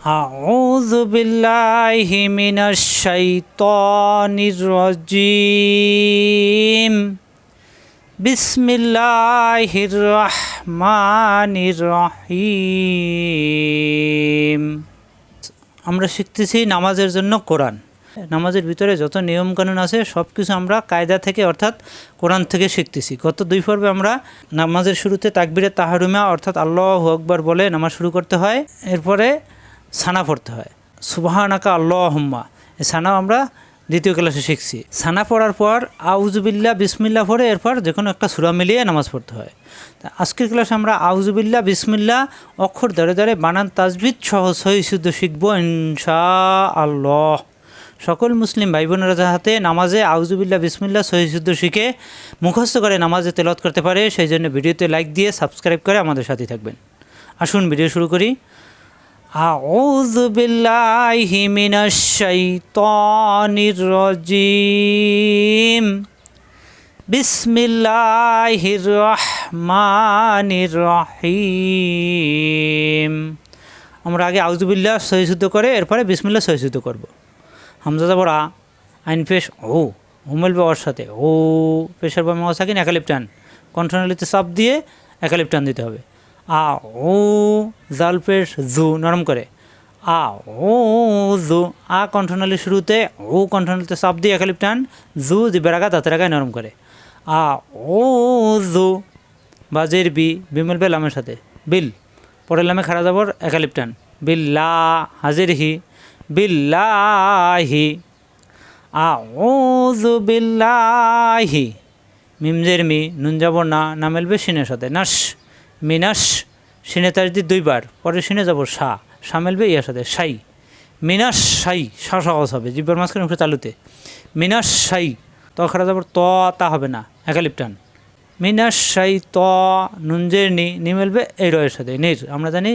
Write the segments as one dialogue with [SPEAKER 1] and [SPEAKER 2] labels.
[SPEAKER 1] أعوذ بالله من الشيطان الرجيم بسم الله الرحمن الرحيم আমরা শিখতেছি নামাজের জন্য কোরআন নামাজের ভিতরে যত নিয়মকানুন আছে সব কিছু আমরা কায়দা থেকে অর্থাৎ কোরআন থেকে শিখতেছি গত দুই পর্বে আমরা নামাজের শুরুতে তাকবিরে তাহারুমা অর্থাৎ আল্লাহ আকবার বলে নামাজ শুরু করতে হয় এরপরে সানা পড়তে হয়। সুবাহানাকা আল্লাহ হুম্মা এই সানাও আমরা দ্বিতীয় ক্লাসে শিখছি। সানা পড়ার পর আউজুবিল্লা বিসমিল্লা পড়ে এরপর যে কোনো একটা সুরা মিলিয়ে নামাজ পড়তে হয়। তা আজকের ক্লাসে আমরা আউজুবিল্লা বিসমিল্লা অক্ষর ধরে ধরে বানান তাজবিদ সহ সহি শুদ্ধ শিখব ইনশা আল্লাহ সকল মুসলিম ভাই বোনেরা যাহাতে নামাজে আউজুবিল্লা বিসমিল্লা সহি শুদ্ধ শিখে মুখস্থ করে নামাজে তেলত করতে পারে, সেই জন্য ভিডিওতে লাইক দিয়ে সাবস্ক্রাইব করে আমাদের সাথে থাকবেন। আসুন ভিডিও শুরু করি। أعوذ بالله من الشيطان الرجيم بسم الله الرحمن الرحيم আমরা আগে আউজুবিল্লাহ সহিশুদ্ধ করে এরপরে বিসমিল্লা সহিশুদ্ধ করব হামজাদা বড়া আইন পেশ ও হুমেল বাবার সাথে ও পেশার বা মেওয়া থাকেন একালিপটান কন্ট্রোনালিতে চাপ দিয়ে একালিপটান দিতে হবে আ ও জাল পেশ, জু নরম করে। আ ও জু, আ কণ্ঠনালী শুরুতে ও কণ্ঠনালীতে চাপ দিয়ে একালিপটান জু জিবের আগা দাঁতের আগায় নরম করে। আ ও জু, বাজের বি, বিমল বে লামের সাথে। বিল, পরের লামে খাড়া যাবর একালিপটান বিল্লা হাজির হি। বিল্লাহি আউযু বিল্লাহি মিমজের মি, নুন যাবর না না মেলবে সিনের সাথে নাস মিনাস সিনে তার দি দুইবার, পরে সিনে যাব সা। সা মেলবে ইয়ার সাথে সাই। মিনাস সাই, সা সহজ হবে, জিব্বার মাঝখানে উঠে তালুতে। মিনাস সাই, ত খারা যাবর ত, তা হবে না একালিপটান মিনাস সাই, ত নুনজের নি নি মেলবে এই রয়ের সাথে, নির। আমরা জানি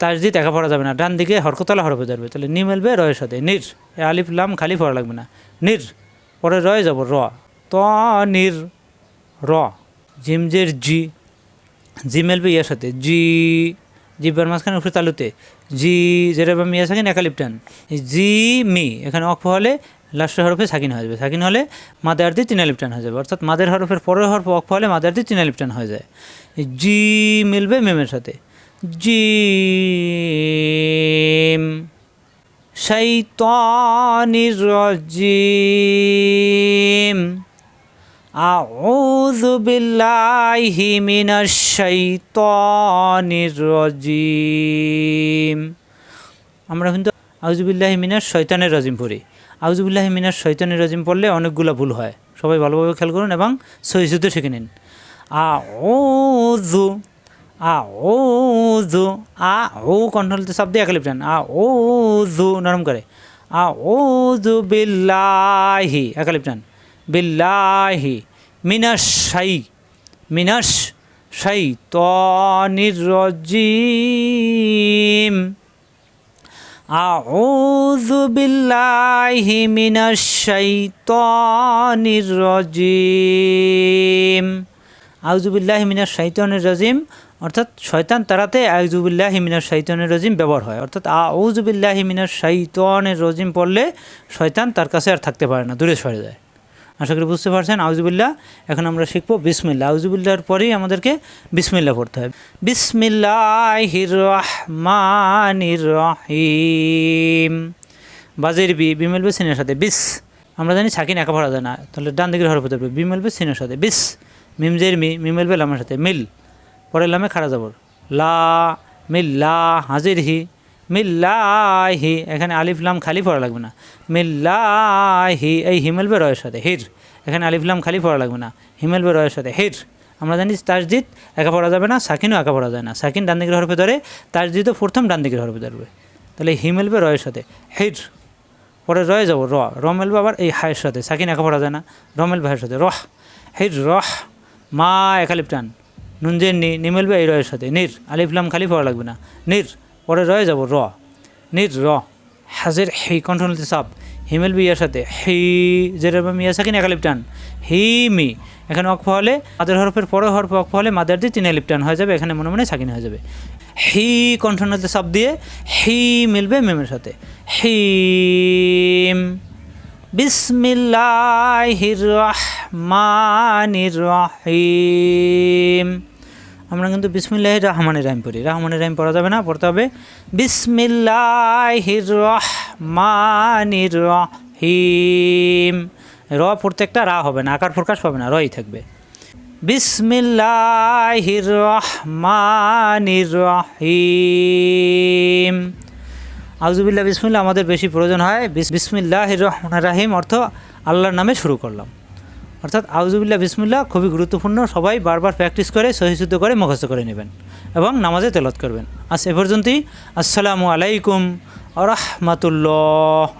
[SPEAKER 1] তাজদিদ একা পড়া যাবে না, ডান দিকে হরকতলা হরফে ধরবে, তাহলে নি মেলবে রয়ের সাথে, নির। এ আলিফ, লাম, খালি পড়া লাগবে না, নির। পরে রয়ে যাব র। ত, নির, র। জিমজের জি জি মেলবে ইয়ার সাথে, জি, জিব্বার মাঝখানে উপরে তালুতে, জি যেটা বা মিয়া সাকিন, একালিপটান, জি, মি, এখানে অক্ষ হলে লাস্টের হরফে সাকিন হয়ে যাবে। সাকিন হলে মাদের আর্দি তিন আলিপটান হয়ে যাবে। অর্থাৎ মাদের হরফের পরের হরফ অক্ষ হলে মাদের আর্দি তিন আলিপটান হয়ে যায়। জি, মিলবে মেমের সাথে। জিম শাইতানির রাজিম। أعوذ بالله من الشيطان الرجيم আমরা কিন্তু আউজুবিল্লাহ মিনার শয়তানের রাজিম পড়ি আউজুবিল্লাহ মিনার শয়তানের রাজিম পড়লে অনেকগুলো ভুল হয় সবাই ভালোভাবে খেয়াল করুন এবং সহিশুদ্ধ শিখে নিন আ ও জু আ ও জু আ ও কন্ট্রোলতে শব্দ একালিপ্টান আ ও জু নরম করে আ ও জু বিল্লাহি একালিপ্টান বিল্লাহি মিনাস সাই মিনাস সাই তনির রজিম أعوذ بالله من الشيطان الرجيم আউজুবিল্লাহ মিনার শৈতানের রাজিম অর্থাৎ শয়তান তারাতে আউজুবিল্লাহ মিনার শৈতানের রাজিম ব্যবহার হয় অর্থাৎ আউজুবিল্লাহ মিনার শৈতানের রাজিম পড়লে শয়তান তার কাছে আর থাকতে পারে না দূরে সরে যায় আশা করি বুঝতে পারছেন। আউজুবিল্লাহ এখন আমরা শিখব বিসমিল্লা আউজুবিল্লাহর পরেই আমাদেরকে বিসমিল্লা পড়তে হবে। বিসমিল্লাহির রহমানির রহিম বাজের বি বি মেলবে সিনের সাথে, বিস। আমরা জানি সাকিন একা ভরা যায় না। তাহলে ডান দিকের হরফ ধরবে বি মেলবে সিনের সাথে, বিস। মিমজের মি মি মেলবে লামের সাথে, মিল। পরে লামে খাড়া যাবর লা, মিল্লা হাজির হি মিল্লাহি, এখানে আলিফ লাম খালি পড়া লাগবে না। মিল্লাহি, এই হিমেলবে রয়ের সাথে, হির। এখানে আলিফ লাম খালি পড়া লাগবে না হিমেলবে রয়ের সাথে, হির। আমরা জানি তাজদিদ একা পড়া যাবে না, সাকিনও একা পড়া যায় না। সাকিন ডান দিকের হরফে ধরে তাজদিদও প্রথম ডান দিকের হরফে ধরবে। তাহলে হিমেলবে রয়ের সাথে, হির। পরে রয়ে যাব র র আবার এই হায়ের সাথে, সাকিন একা পড়া যায় না র মেলবে হায়ের সাথে, রহ, হির, রহ, মা একালিপ টান নুনজের নি নিমেলবে এই রয়ের সাথে, নির। আলিফলাম খালি পড়া লাগবে না, নির। পরে রয়ে যাব র। নির র। হাজের হি কন্ট্রোলতে সাপ হিমেল বিয়ার সাথে। হি, যেরকম মিয়া সাকিন একালিপ টান হি, মি। এখানে অক্ষ হলে মাদের হরফের পরে হরফ অক্ষ হলে মাদের দিয়ে তিন টান হয়ে যাবে, এখানে মনে মনে সাকিন হয়ে যাবে। হি কণ্ঠনাতে চাপ দিয়ে হি মিলবে মেমের সাথে। হিম বিসমিল্লাহির রহমানির রহিম। আমরা কিন্তু বিসমিল্লাহ রহমানের রাহিম পড়ি। রহমানের রাইম পড়া যাবে না, পড়তে হবে বিসমিল্লাহির রহমানির রহিম। র প্রত্যেকটা রা হবে না, আকার প্রকাশ পাবে না, রই থাকবে। বিসমিল্লাহির রহমানির রহিম। আউজুবিল্লাহ বিসমিল্লাহ আমাদের বেশি প্রয়োজন হয়। বিস- বিসমিল্লাহির রহমান রাহিম অর্থ আল্লাহর নামে শুরু করলাম। অর্থাৎ আউজুবিল্লা বিসমুল্লাহ খুবই গুরুত্বপূর্ণ। সবাই বারবার প্র্যাকটিস করে সহিশুদ্ধ করে, মুখস্থ করে নেবেন এবং নামাজে তেলত করবেন। আজ এ পর্যন্তই। আসসালামু আলাইকুম আ রহমাতুল্লাহ।